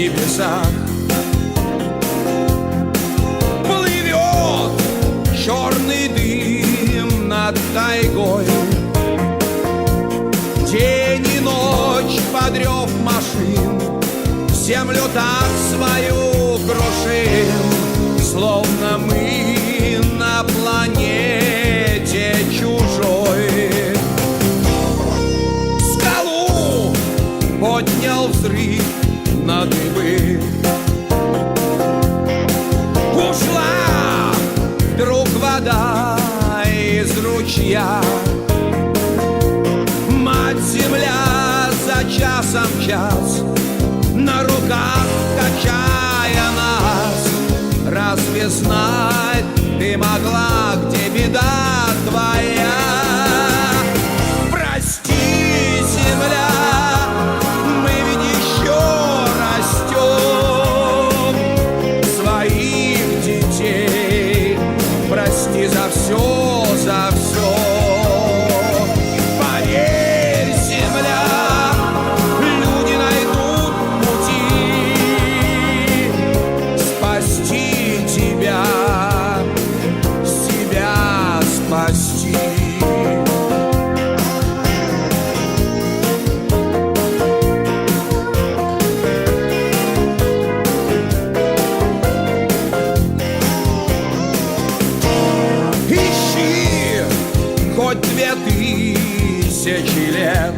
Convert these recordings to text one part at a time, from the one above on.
небесах. Плывет черный дым над тайгой. День и ночь подрев машин Землю так свою крушим Словно мы на планете чужой. Поднял взрыв на дыбы. Ушла вдруг вода из ручья. Мать земля за часом час На руках качая нас. Разве знать ты могла, хоть две тысячи лет.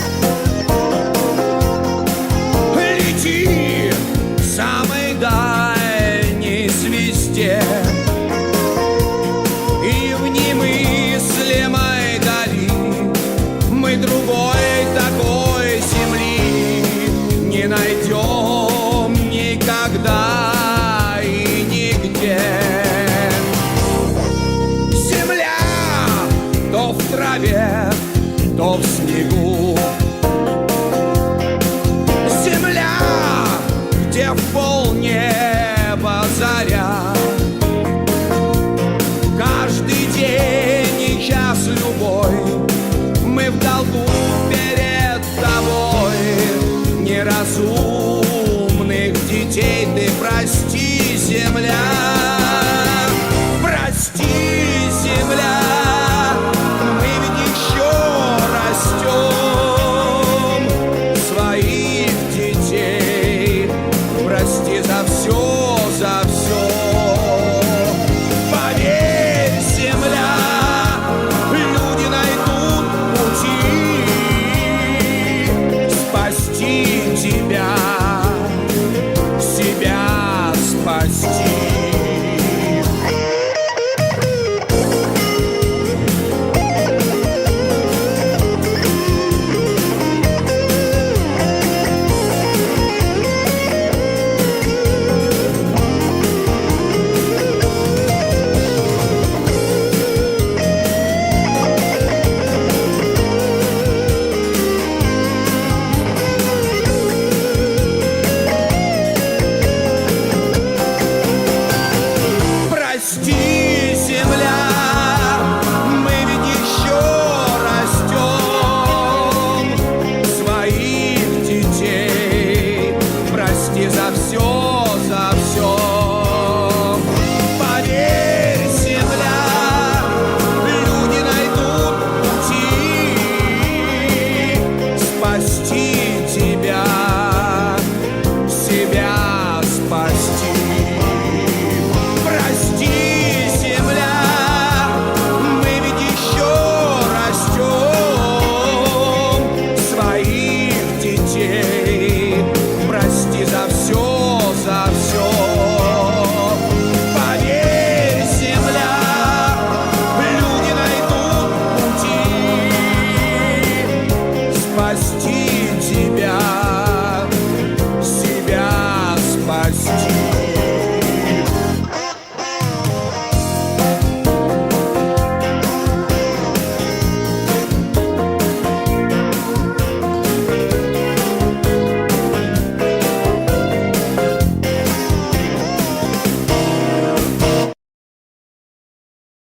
Лети к траве, то в снегу. Земля, где в полнеба заря. Каждый день и час любой Мы в долгу перед тобой. Неразумных детей ты прости, земля себя